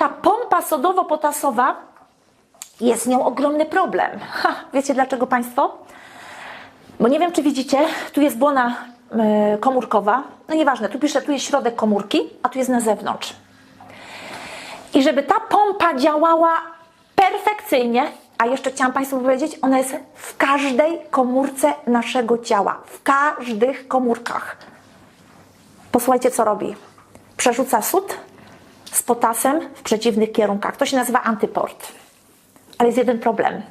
ta pompa sodowo-potasowa jest nią ogromny problem. Ha, wiecie dlaczego Państwo? Bo nie wiem, czy widzicie, tu jest błona y, komórkowa. No nieważne, tu piszę, tu jest środek komórki, a tu jest na zewnątrz. I żeby ta pompa działała perfekcyjnie, a jeszcze chciałam Państwu powiedzieć, ona jest w każdej komórce naszego ciała, w każdych komórkach. Posłuchajcie, co robi. Przerzuca sód z potasem w przeciwnych kierunkach. To się nazywa antyport. Ale jest jeden problem.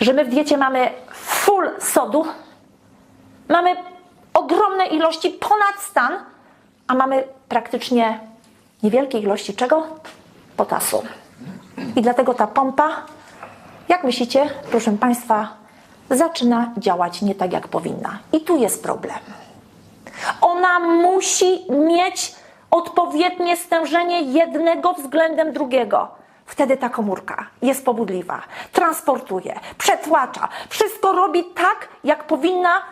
Że my w diecie mamy full sodu, mamy ogromne ilości ponad stan, a mamy praktycznie niewielkie ilości czego? Potasu. I dlatego ta pompa, jak myślicie, proszę Państwa, zaczyna działać nie tak, jak powinna. I tu jest problem. Ona musi mieć odpowiednie stężenie jednego względem drugiego. Wtedy ta komórka jest pobudliwa, transportuje, przetłacza, wszystko robi tak, jak powinna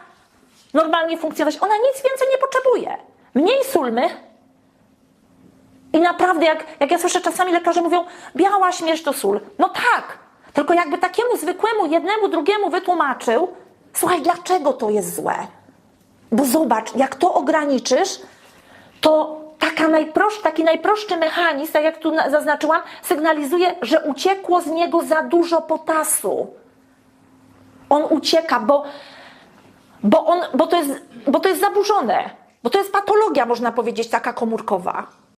normalnie funkcjonować. Ona nic więcej nie potrzebuje. Mniej sulmy, i naprawdę, jak, jak ja słyszę czasami lekarze mówią, biała śmierć to sól. No tak, tylko jakby takiemu zwykłemu, jednemu, drugiemu wytłumaczył, słuchaj, dlaczego to jest złe. Bo zobacz, jak to ograniczysz, to taka najprost, taki najprostszy mechanizm, tak jak tu na- zaznaczyłam, sygnalizuje, że uciekło z niego za dużo potasu. On ucieka, bo, bo, on, bo, to jest, bo to jest zaburzone. Bo to jest patologia, można powiedzieć, taka komórkowa.